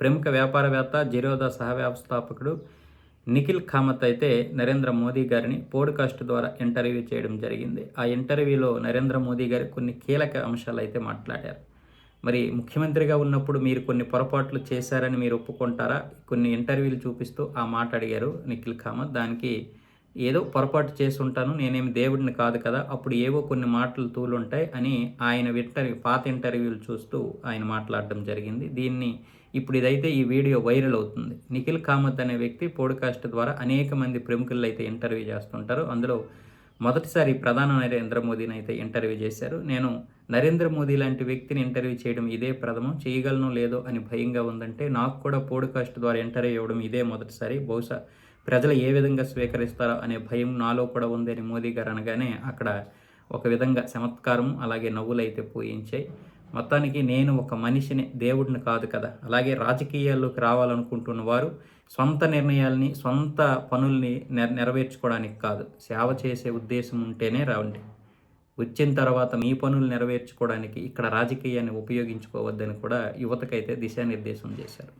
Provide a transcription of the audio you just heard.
ప్రముఖ వ్యాపారవేత్త జిరోదా సహ వ్యవస్థాపకుడు నిఖిల్ కామత్ అయితే నరేంద్ర మోదీ గారిని పోడ్కాస్ట్ ద్వారా ఇంటర్వ్యూ చేయడం జరిగింది. ఆ ఇంటర్వ్యూలో నరేంద్ర మోదీ గారు కొన్ని కీలక అంశాలు అయితే మాట్లాడారు. మరి ముఖ్యమంత్రిగా ఉన్నప్పుడు మీరు కొన్ని పొరపాట్లు చేశారని మీరు ఒప్పుకుంటారా? కొన్ని ఇంటర్వ్యూలు చూపిస్తూ ఆ మాట అడిగారు నిఖిల్ కామత్ దానికి ఏదో పొరపాటు చేసి ఉంటాను నేనేమి దేవుడిని కాదు కదా అప్పుడు ఏవో కొన్ని మాటలు తూలుంటాయి అని ఆయన ఇంటర్వ్యూ పాత ఇంటర్వ్యూలు చూస్తూ ఆయన మాట్లాడడం జరిగింది. దీన్ని ఇప్పుడు ఇదైతే ఈ వీడియో వైరల్ అవుతుంది. నిఖిల్ కామత్ అనే వ్యక్తి పోడ్కాస్ట్ ద్వారా అనేక మంది ప్రముఖులు అయితే ఇంటర్వ్యూ చేస్తుంటారు. అందులో మొదటిసారి ప్రధాన నరేంద్ర మోదీని అయితే ఇంటర్వ్యూ చేశారు. నేను నరేంద్ర మోదీ లాంటి వ్యక్తిని ఇంటర్వ్యూ చేయడం ఇదే ప్రథమం. చేయగలను లేదో అని భయంగా ఉందంటే నాకు కూడా పోడ్కాస్ట్ ద్వారా ఇంటర్వ్యూ ఇవ్వడం ఇదే మొదటిసారి. బహుశా ప్రజలు ఏ విధంగా స్వీకరిస్తారో అనే భయం నాలో కూడా ఉంది అని మోదీ గారు అనగానే అక్కడ ఒక విధంగా చమత్కారం అలాగే నవ్వులైతే అయితే పోయించాయి. మొత్తానికి నేను ఒక మనిషిని దేవుడిని కాదు కదా. అలాగే రాజకీయాల్లోకి రావాలనుకుంటున్న వారు సొంత నిర్ణయాల్ని సొంత పనుల్ని నెర నెరవేర్చుకోవడానికి కాదు. సేవ చేసే ఉద్దేశం ఉంటేనే రావండి. వచ్చిన తర్వాత మీ పనులు నెరవేర్చుకోవడానికి ఇక్కడ రాజకీయాన్ని ఉపయోగించుకోవద్దని కూడా యువతకైతే దిశానిర్దేశం చేశారు.